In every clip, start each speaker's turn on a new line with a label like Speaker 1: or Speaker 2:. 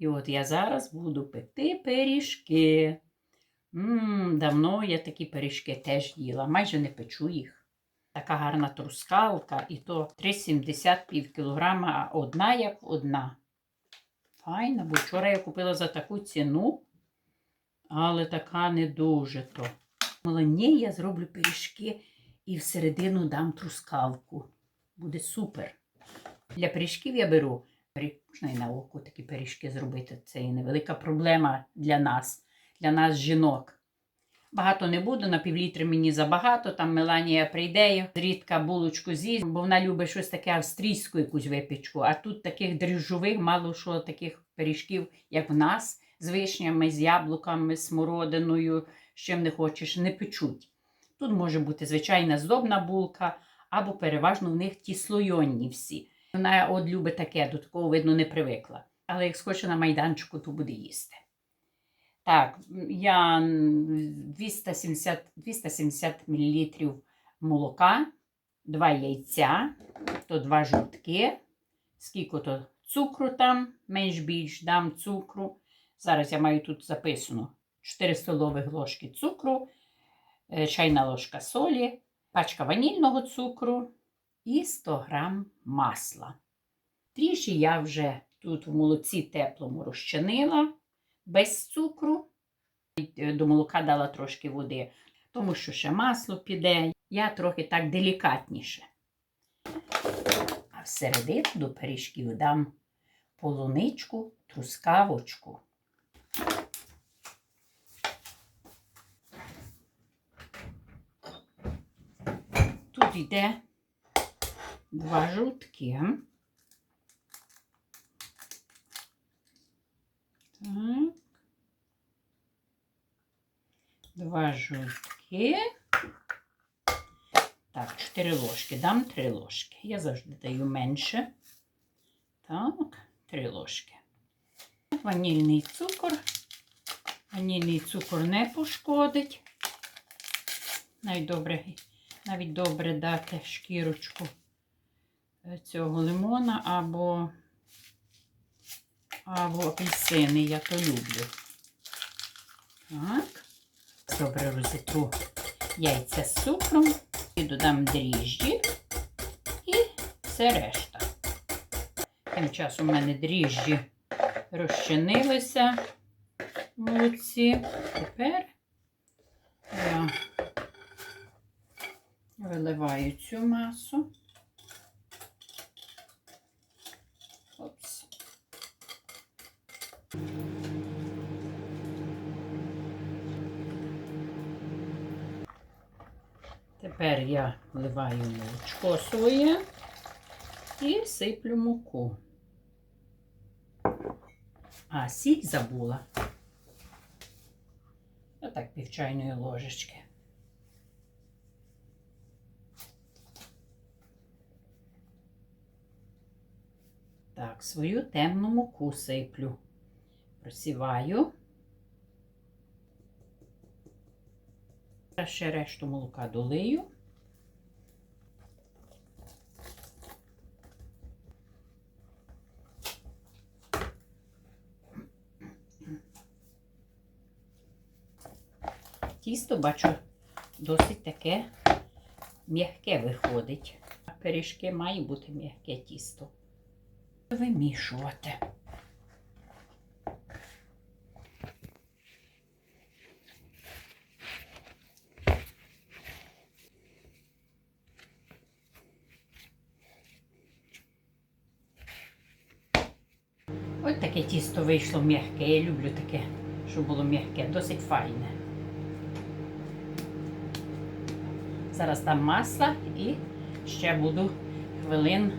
Speaker 1: І от я зараз буду пекти пиріжки. Ммм, давно я такі пиріжки теж їла, майже не печу їх. Така гарна трускалка, і то 3,70 пів кілограма, а одна як одна. Файна, бо вчора я купила за таку ціну, але така не дуже то. Мала, ні, я зроблю пиріжки і всередину дам трускавку. Буде супер. Для пиріжків я беру, можна і на око такі пиріжки зробити. Це і невелика проблема для нас, для нас, жінок. Багато не буду, на півлітри мені забагато. Там Меланія прийде, зрідка булочку з'їсть, бо вона любить щось таке австрійську якусь випічку. А тут таких дріжджових, мало що таких пиріжків, як в нас, з вишнями, з яблуками, з смородиною, з чим не хочеш, не печуть. Тут може бути звичайна здобна булка, або переважно в них ті слойонні всі. Вона от любить таке, до такого, видно, не привикла. Але як схоче на майданчику, то буде їсти. Так, я 270, 270 мл молока, 2 яйця, то 2 жовтки, скільки то цукру там, менш-більш дам цукру. Зараз я маю тут записано 4 столових ложки цукру, е, чайна ложка солі, пачка ванільного цукру і 100 грам масла. Тріші я вже тут в молоці теплому розчинила без цукру. Е, До молока дала трошки води, тому що ще масло піде. Я трохи так делікатніше. А всередину до пиріжків дам полуничку, трускавочку. Тут йде два жовтки. Так. Два жовтки. Так, 4 ложки. Дам 3 ложки. Я завжди даю менше. Так, 3 ложки. Ванільний цукор. Ванільний цукор не пошкодить. Навіть навіть добре дати шкірочку цього лимона або або апельсини, я то люблю. Так. Добре розітру яйця з цукром і додам дріжджі і все решта. Тим часом у мене дріжджі розчинилися в молоці. Тепер я виливаю цю масу. Тепер я вливаю молочко своє і сиплю муку. А, сіль забула. Отак пів чайної ложечки. Так, свою темну муку сиплю. Просіваю. Та ще решту молока долию. Тісто, бачу, досить таке м'яке виходить. А пиріжки має бути м'яке тісто. Вимішувати. Тісто вийшло м'яке. Я люблю таке, щоб було м'яке, досить файне. Зараз дам масла і ще буду хвилин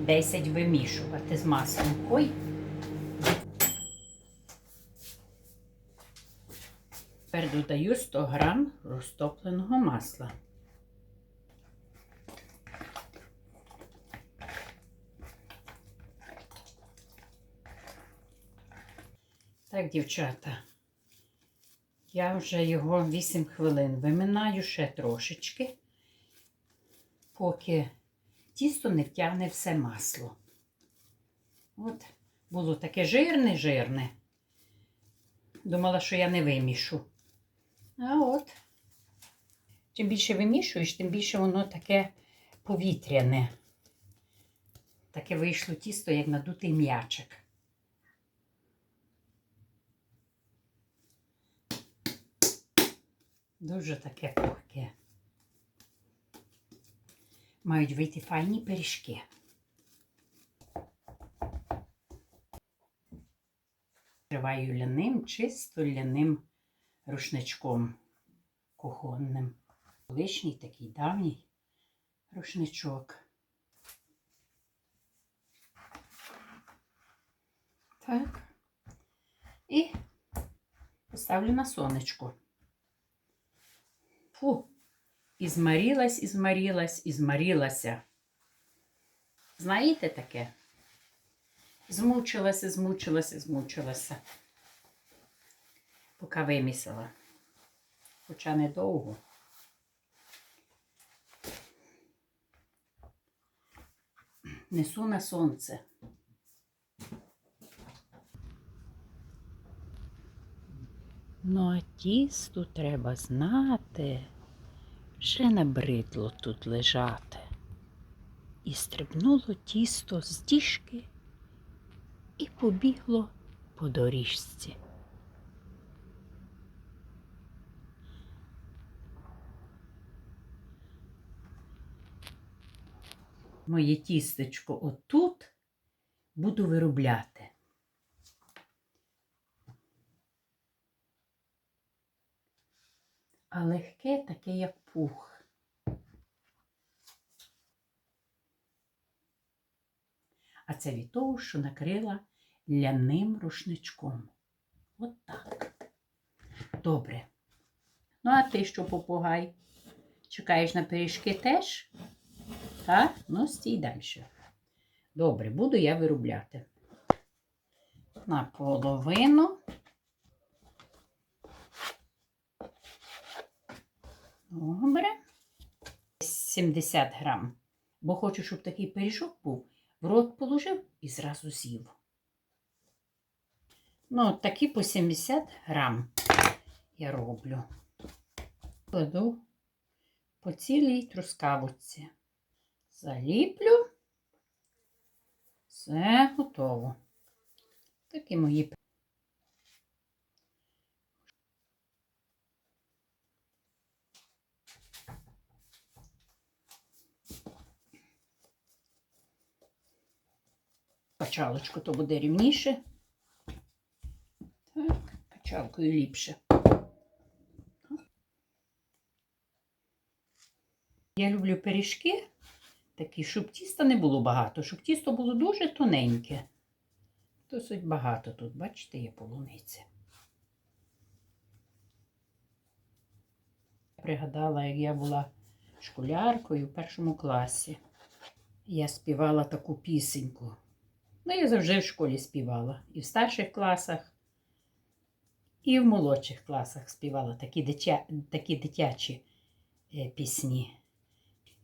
Speaker 1: 10 вимішувати з маслом. Ой. Тепер додаю 100 грам розтопленого масла. Так, дівчата, я вже його 8 хвилин виминаю ще трошечки, поки тісто не втягне все масло. От було таке жирне, жирне. Думала, що я не вимішу. А от. Чим більше вимішуєш, тим більше воно таке повітряне. Таке вийшло тісто, як надутий м'ячик. Дуже таке пухке. Мають вийти файні пиріжки. Триваю ляним, чисто ляним рушничком кухонним. Колишній такий давній рушничок. Так. І поставлю на сонечко. Фу, і змарілась, і змарілась, і. Знаєте таке? Змучилася, змучилася, змучилася. Поки вимісила. Хоча недовго. Несу на сонце. Ну, а тісту треба знати, вже набридло тут лежати. І стрибнуло тісто з діжки і побігло по доріжці. Моє тістечко отут буду виробляти. А легке таке, як пух. А це від того, що накрила ляним рушничком. От так. Добре. Ну, а ти що, попугай? Чекаєш на пиріжки теж? Так? Ну, стій далі. Добре, буду я виробляти. Наполовину. Добре. 70 грам. Бо хочу, щоб такий пиріжок був. В рот положив і зразу з'їв. Ну, от такі по 70 грам я роблю. Кладу по цілій трускавочці. Заліплю. Все готово. Такі мої Качалочку то буде рівніше. Так, качалкою ліпше. Я люблю пиріжки такі, щоб тіста не було багато, щоб тісто було дуже тоненьке. Досить багато тут, бачите, є полуниці. Пригадала, як я була школяркою в першому класі. Я співала таку пісеньку. Ну, я завжди в школі співала. І в старших класах, і в молодших класах співала такі, дитя... такі дитячі е, пісні.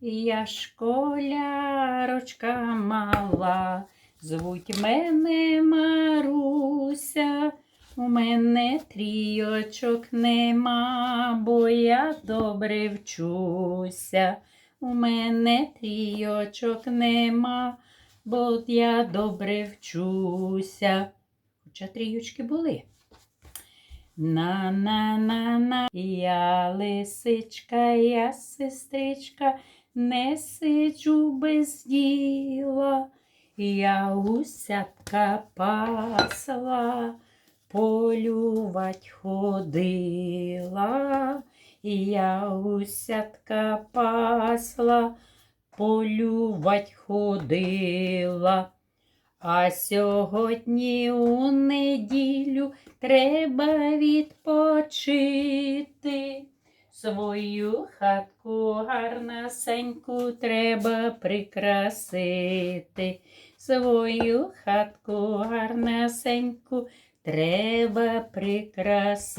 Speaker 1: Я школярочка мала, звуть мене Маруся. У мене трійочок нема, бо я добре вчуся. У мене трійочок нема, бо я добре вчуся. Хоча трійочки були. На-на-на-на, я лисичка, я сестричка, не сиджу без діла, я гусятка пасла, полювать ходила, я гусятка пасла, полювать ходила. А сьогодні у неділю треба відпочити. Свою хатку гарнасеньку треба прикрасити. Свою хатку гарнасеньку треба прикрасити.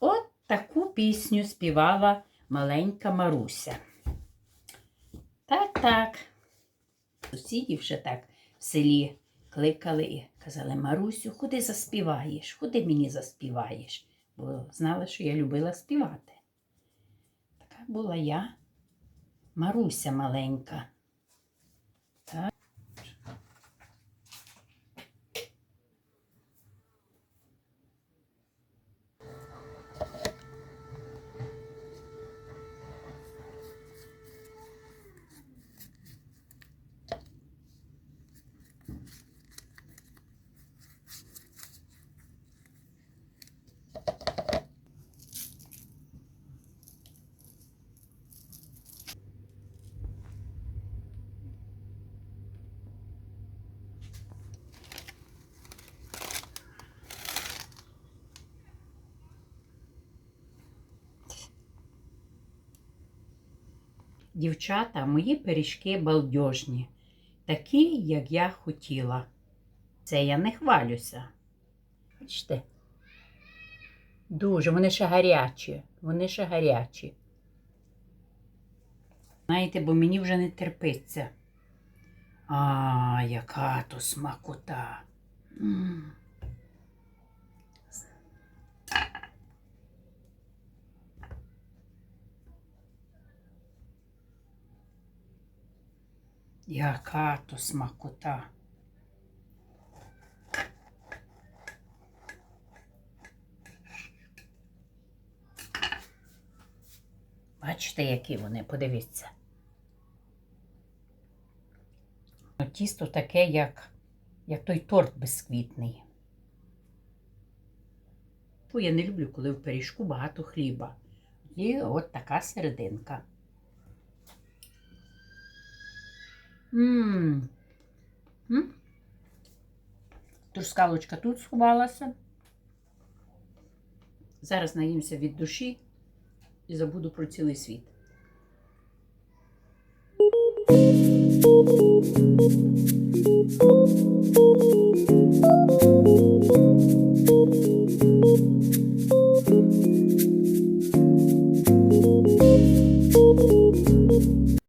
Speaker 1: От таку пісню співала маленька Маруся. Так, так. Сусідів ще так в селі кликали і казали: Марусю, куди заспіваєш? Куди мені заспіваєш? Бо знала, що я любила співати. Така була я, Маруся маленька. Дівчата, мої пиріжки балдежні, такі, як я хотіла. Це я не хвалюся. Бачите? Дуже, вони ще гарячі, вони ще гарячі. Знаєте, бо мені вже не терпиться. А, яка то смакота. М. Яка то смакота. Бачите, які вони, подивіться. Ну, Тісто таке, як, як той торт безквітний. Бо я не люблю, коли в пиріжку багато хліба. І от така серединка. Мм. М? Трускалочка тут сховалася. Зараз наїмся від душі і забуду про цілий світ.